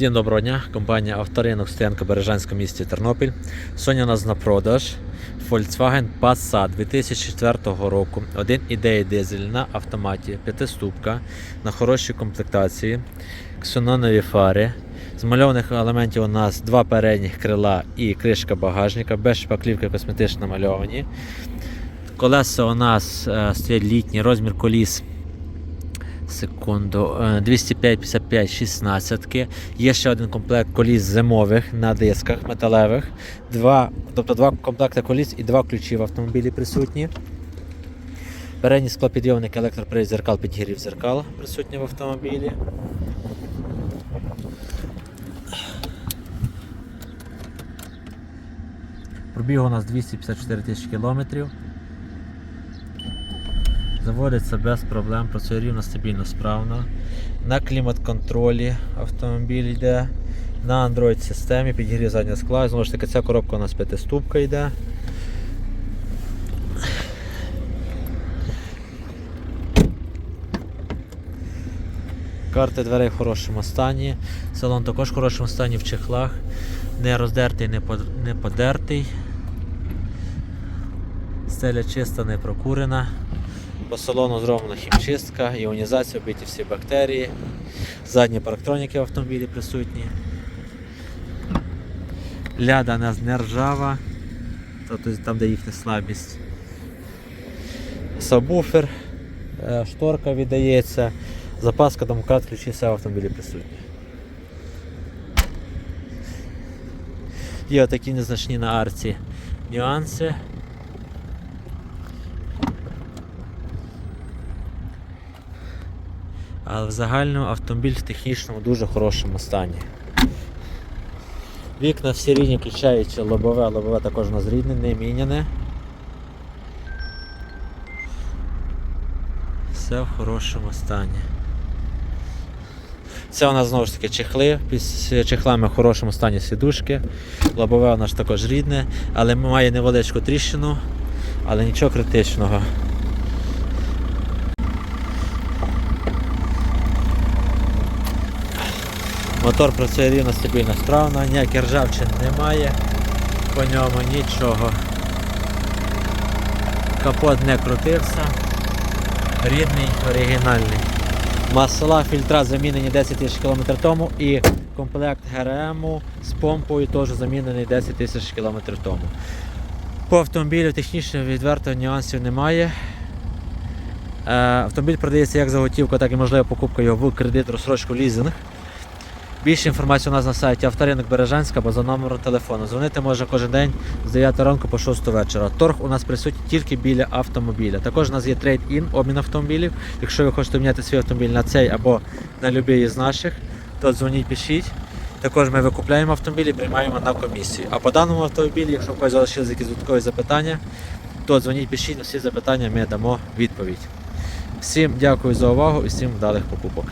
Всім доброго дня, компанія Авторинок Стоянка Бережанська місті Тернопіль. Сьогодні у нас на продаж Volkswagen Passat 2004 року. 1,9 дизель на автоматі, п'ятиступка, на хорошій комплектації, ксенонові фари. З мальованих елементів у нас два передніх крила і кришка багажника, без шпаклівки косметично намальовані. Колеса у нас е, стоять літні, розмір коліс Секунду. е, 205 55 16 Є ще один комплект коліс зимових на дисках металевих. Два, тобто два комплекти коліс і два ключі в автомобілі присутні. Передній склопідйомник електропривід зеркал підгірів зеркал присутні в автомобілі. Пробіг у нас 254 тисячі кілометрів. Заводиться без проблем, працює рівно, стабільно, справно. На клімат-контролі автомобіль йде. На Android системі підігрів заднього скла. Знову ж таки, ця коробка у нас п'ятиступка йде. Карти дверей в хорошому стані. Салон також в хорошому стані в чехлах. Не роздертий, не подертий. Стеля чиста, не прокурена. По салону зроблена хімчистка, іонізація, вбиті всі бактерії. Задні парктроніки в автомобілі присутні. Ляда у нас не ржава, тобто там, де їхня слабість. Сабвуфер, е, шторка віддається, запаска, домкрат, ключі все в автомобілі присутні. Є отакі незначні на арці нюанси. Але в загальному автомобіль в технічному дуже хорошому стані. Вікна всі рідні, включаючи лобове, лобове також у нас рідне, не міняне. Все в хорошому стані. Це у нас знову ж таки чехли, з чехлами в хорошому стані сідушки. Лобове у нас також рідне, але має невеличку тріщину, але нічого критичного. Мотор працює рівно стабільно справно, ніяких ржавчин немає, по ньому нічого. Капот не крутився. Рідний, оригінальний. Масла, фільтра замінені 10 тисяч км тому і комплект ГРМ з помпою теж замінений 10 тисяч км тому. По автомобілю технічно відверто нюансів немає. Е, Автомобіль продається як за готівку, так і можлива покупка його в кредит, розсрочку, лізинг. Більше інформації у нас на сайті Авторинок Бережанська або за номером телефону. Дзвонити може кожен день з 9 ранку по 6 вечора. Торг у нас присутній тільки біля автомобіля. Також у нас є трейд-ін, обмін автомобілів. Якщо ви хочете міняти свій автомобіль на цей або на будь-який з наших, то дзвоніть, пишіть. Також ми викупляємо автомобіль і приймаємо на комісію. А по даному автомобілі, якщо когось залишилися якісь додаткові запитання, то дзвоніть, пишіть на всі запитання, ми дамо відповідь. Всім дякую за увагу і всім вдалих покупок.